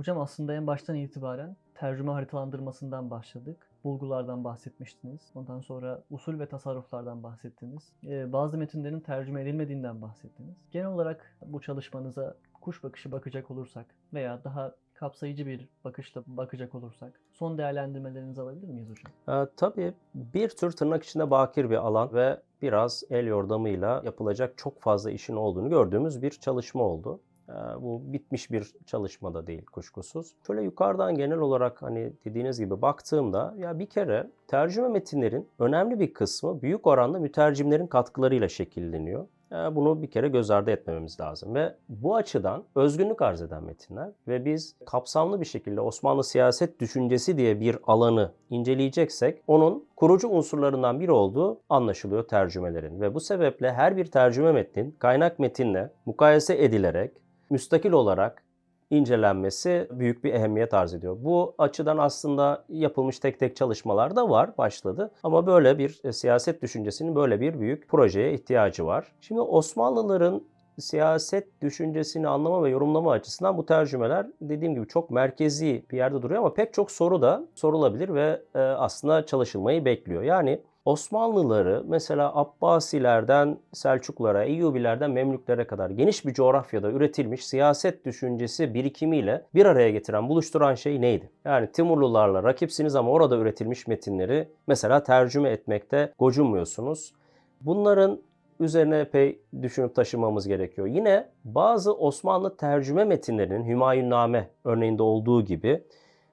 Hocam aslında en baştan itibaren tercüme haritalandırmasından başladık. Bulgulardan bahsetmiştiniz. Ondan sonra usul ve tasarruflardan bahsettiniz. Ee, bazı metinlerin tercüme edilmediğinden bahsettiniz. Genel olarak bu çalışmanıza kuş bakışı bakacak olursak veya daha kapsayıcı bir bakışla bakacak olursak son değerlendirmelerinizi alabilir miyiz hocam? Ee, tabii bir tür tırnak içinde bakir bir alan ve biraz el yordamıyla yapılacak çok fazla işin olduğunu gördüğümüz bir çalışma oldu. Ee, bu bitmiş bir çalışma da değil kuşkusuz. Şöyle yukarıdan genel olarak hani dediğiniz gibi baktığımda ya bir kere tercüme metinlerin önemli bir kısmı büyük oranda mütercimlerin katkılarıyla şekilleniyor. Ee, Bunu bir kere göz ardı etmememiz lazım ve bu açıdan özgünlük arz eden metinler ve biz kapsamlı bir şekilde Osmanlı siyaset düşüncesi diye bir alanı inceleyeceksek onun kurucu unsurlarından biri olduğu anlaşılıyor tercümelerin ve bu sebeple her bir tercüme metnin kaynak metinle mukayese edilerek müstakil olarak incelenmesi büyük bir ehemmiyet arz ediyor. Bu açıdan aslında yapılmış tek tek çalışmalar da var, başladı. Ama böyle bir e, siyaset düşüncesinin böyle bir büyük projeye ihtiyacı var. Şimdi Osmanlıların siyaset düşüncesini anlama ve yorumlama açısından bu tercümeler dediğim gibi çok merkezi bir yerde duruyor ama pek çok soru da sorulabilir ve e, aslında çalışılmayı bekliyor. Yani Osmanlıları mesela Abbasilerden Selçuklulara, Eyyubilerden Memlüklere kadar geniş bir coğrafyada üretilmiş siyaset düşüncesi birikimiyle bir araya getiren, buluşturan şey neydi? Yani Timurlularla rakipsiniz ama orada üretilmiş metinleri mesela tercüme etmekte gocunmuyorsunuz. Bunların üzerine epey düşünüp taşımamız gerekiyor. Yine bazı Osmanlı tercüme metinlerinin Hümayunname örneğinde olduğu gibi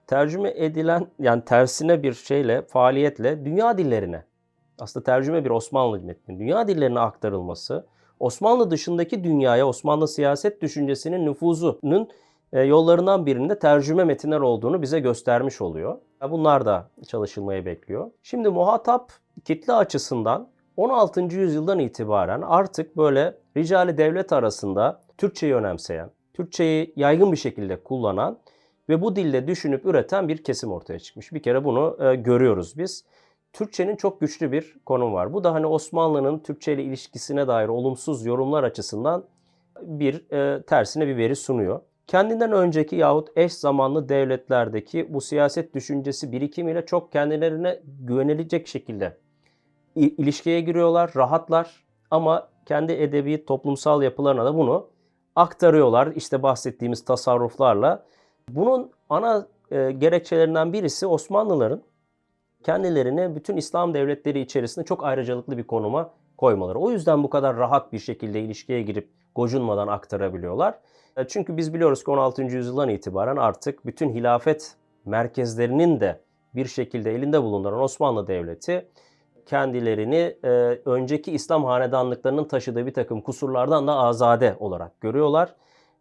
tercüme edilen yani tersine bir şeyle, faaliyetle dünya dillerine aslında tercüme bir Osmanlı metni. Dünya dillerine aktarılması, Osmanlı dışındaki dünyaya Osmanlı siyaset düşüncesinin nüfuzunun e, yollarından birinde tercüme metinler olduğunu bize göstermiş oluyor. Bunlar da çalışılmaya bekliyor. Şimdi muhatap kitle açısından 16. yüzyıldan itibaren artık böyle ricali devlet arasında Türkçeyi önemseyen, Türkçeyi yaygın bir şekilde kullanan ve bu dilde düşünüp üreten bir kesim ortaya çıkmış. Bir kere bunu e, görüyoruz biz. Türkçenin çok güçlü bir konumu var. Bu da hani Osmanlı'nın Türkçe ile ilişkisine dair olumsuz yorumlar açısından bir e, tersine bir veri sunuyor. Kendinden önceki yahut eş zamanlı devletlerdeki bu siyaset düşüncesi birikimiyle çok kendilerine güvenilecek şekilde ilişkiye giriyorlar, rahatlar ama kendi edebi toplumsal yapılarına da bunu aktarıyorlar. İşte bahsettiğimiz tasarruflarla. Bunun ana e, gerekçelerinden birisi Osmanlıların kendilerini bütün İslam devletleri içerisinde çok ayrıcalıklı bir konuma koymaları. O yüzden bu kadar rahat bir şekilde ilişkiye girip gocunmadan aktarabiliyorlar. E, Çünkü biz biliyoruz ki 16. yüzyıldan itibaren artık bütün hilafet merkezlerinin de bir şekilde elinde bulunduran Osmanlı Devleti kendilerini e, önceki İslam hanedanlıklarının taşıdığı bir takım kusurlardan da azade olarak görüyorlar.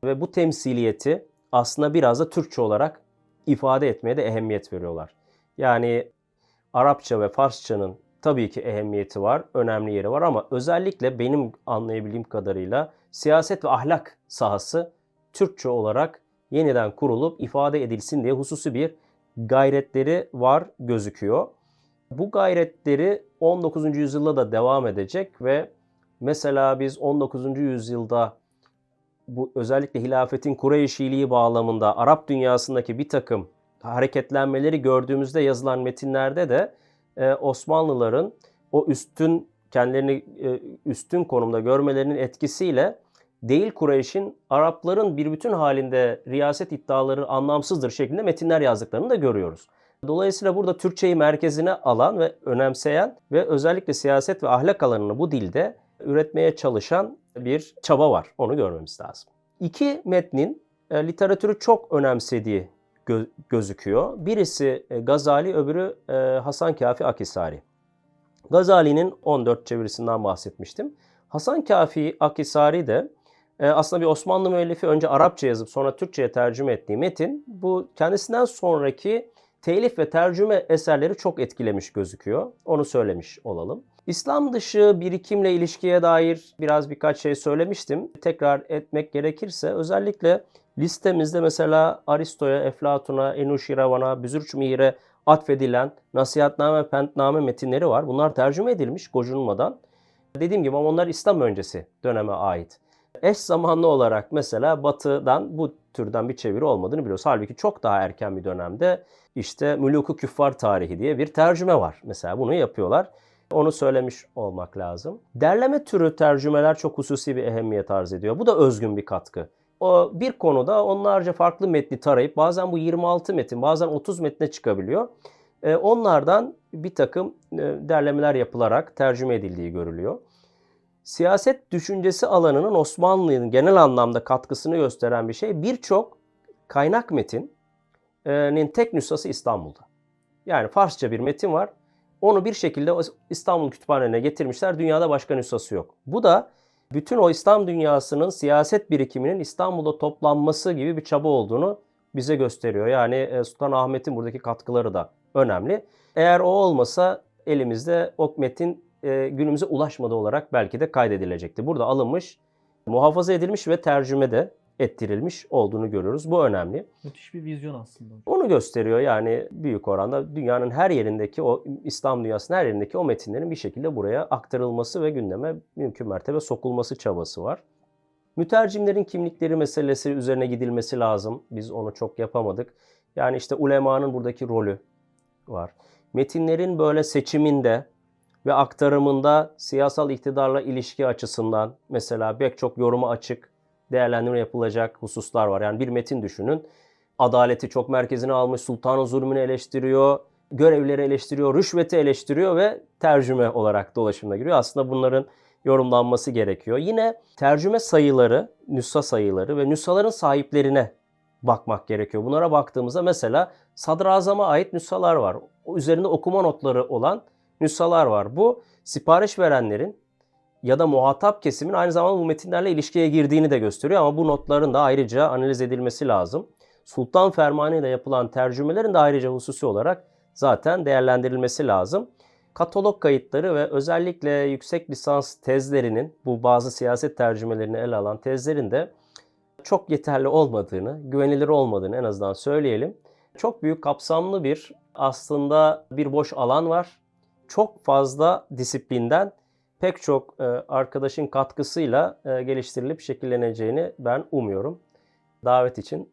Ve bu temsiliyeti aslında biraz da Türkçe olarak ifade etmeye de ehemmiyet veriyorlar. Yani Arapça ve Farsçanın tabii ki ehemmiyeti var, önemli yeri var ama özellikle benim anlayabildiğim kadarıyla siyaset ve ahlak sahası Türkçe olarak yeniden kurulup ifade edilsin diye hususi bir gayretleri var gözüküyor. Bu gayretleri 19. yüzyılda da devam edecek ve mesela biz 19. yüzyılda bu özellikle hilafetin Kureyşiliği bağlamında Arap dünyasındaki bir takım hareketlenmeleri gördüğümüzde yazılan metinlerde de e, Osmanlıların o üstün kendilerini e, üstün konumda görmelerinin etkisiyle değil Kureyş'in Arapların bir bütün halinde riyaset iddiaları anlamsızdır şeklinde metinler yazdıklarını da görüyoruz. Dolayısıyla burada Türkçeyi merkezine alan ve önemseyen ve özellikle siyaset ve ahlak alanını bu dilde üretmeye çalışan bir çaba var. Onu görmemiz lazım. İki metnin e, literatürü çok önemsediği gö- gözüküyor. Birisi e, Gazali, öbürü e, Hasan Kafi Akisari. Gazali'nin 14 çevirisinden bahsetmiştim. Hasan Kafi Akisari de e, aslında bir Osmanlı müellifi önce Arapça yazıp sonra Türkçe'ye tercüme ettiği metin bu kendisinden sonraki telif ve tercüme eserleri çok etkilemiş gözüküyor. Onu söylemiş olalım. İslam dışı birikimle ilişkiye dair biraz birkaç şey söylemiştim. Tekrar etmek gerekirse özellikle listemizde mesela Aristo'ya, Eflatun'a, Enuşiravan'a, Büzürçmihir'e atfedilen nasihatname pentname metinleri var. Bunlar tercüme edilmiş gocunmadan. Dediğim gibi ama onlar İslam öncesi döneme ait. Eş zamanlı olarak mesela Batı'dan bu türden bir çeviri olmadığını biliyoruz. Halbuki çok daha erken bir dönemde işte Mülûk-u Küffar tarihi diye bir tercüme var. Mesela bunu yapıyorlar. Onu söylemiş olmak lazım. Derleme türü tercümeler çok hususi bir ehemmiyet arz ediyor. Bu da özgün bir katkı. Bir konuda onlarca farklı metni tarayıp bazen bu 26 metin bazen 30 metne çıkabiliyor. E, Onlardan bir takım e, derlemeler yapılarak tercüme edildiği görülüyor. Siyaset düşüncesi alanının Osmanlı'nın genel anlamda katkısını gösteren bir şey birçok kaynak metinin tek nüshası İstanbul'da. Yani Farsça bir metin var. Onu bir şekilde İstanbul Kütüphane'ne getirmişler. Dünyada başka nüshası yok. Bu da bütün o İslam dünyasının siyaset birikiminin İstanbul'da toplanması gibi bir çaba olduğunu bize gösteriyor. Yani e, Sultan Ahmet'in buradaki katkıları da önemli. Eğer o olmasa elimizde o metin e, günümüze ulaşmadı olarak belki de kaydedilecekti. Burada alınmış, muhafaza edilmiş ve tercüme de ettirilmiş olduğunu görüyoruz. Bu önemli. Müthiş bir vizyon aslında. Onu gösteriyor yani büyük oranda dünyanın her yerindeki o İslam dünyasının her yerindeki o metinlerin bir şekilde buraya aktarılması ve gündeme mümkün mertebe sokulması çabası var. Mütercimlerin kimlikleri meselesi üzerine gidilmesi lazım. Biz onu çok yapamadık. Yani işte ulemanın buradaki rolü var. Metinlerin böyle seçiminde ve aktarımında siyasal iktidarla ilişki açısından mesela pek çok yoruma açık değerlendirme yapılacak hususlar var. Yani bir metin düşünün. Adaleti çok merkezine almış, sultanın zulmünü eleştiriyor, görevlileri eleştiriyor, rüşveti eleştiriyor ve tercüme olarak dolaşımına giriyor. Aslında bunların yorumlanması gerekiyor. Yine tercüme sayıları, nüsha sayıları ve nüshaların sahiplerine bakmak gerekiyor. Bunlara baktığımızda mesela sadrazama ait nüshalar var. O üzerinde okuma notları olan nüshalar var. Bu sipariş verenlerin ya da muhatap kesimin aynı zamanda bu metinlerle ilişkiye girdiğini de gösteriyor ama bu notların da ayrıca analiz edilmesi lazım. Sultan Fermanı ile yapılan tercümelerin de ayrıca hususi olarak zaten değerlendirilmesi lazım. Katalog kayıtları ve özellikle yüksek lisans tezlerinin bu bazı siyaset tercümelerini ele alan tezlerin de çok yeterli olmadığını, güvenilir olmadığını en azından söyleyelim. Çok büyük kapsamlı bir aslında bir boş alan var. Çok fazla disiplinden pek çok e, arkadaşın katkısıyla e, geliştirilip şekilleneceğini ben umuyorum. Davet için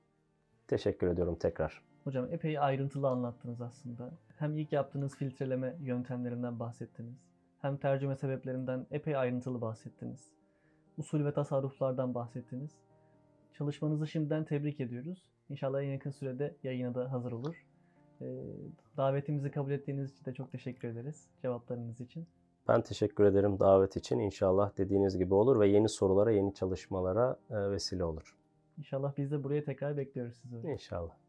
teşekkür ediyorum tekrar. Hocam epey ayrıntılı anlattınız aslında. Hem ilk yaptığınız filtreleme yöntemlerinden bahsettiniz. Hem tercüme sebeplerinden epey ayrıntılı bahsettiniz. Usul ve tasarruflardan bahsettiniz. Çalışmanızı şimdiden tebrik ediyoruz. İnşallah en yakın sürede yayına da hazır olur. Ee, davetimizi kabul ettiğiniz için de çok teşekkür ederiz cevaplarınız için. Ben teşekkür ederim davet için. İnşallah dediğiniz gibi olur ve yeni sorulara, yeni çalışmalara e, vesile olur. İnşallah biz de buraya tekrar bekliyoruz sizi. İnşallah.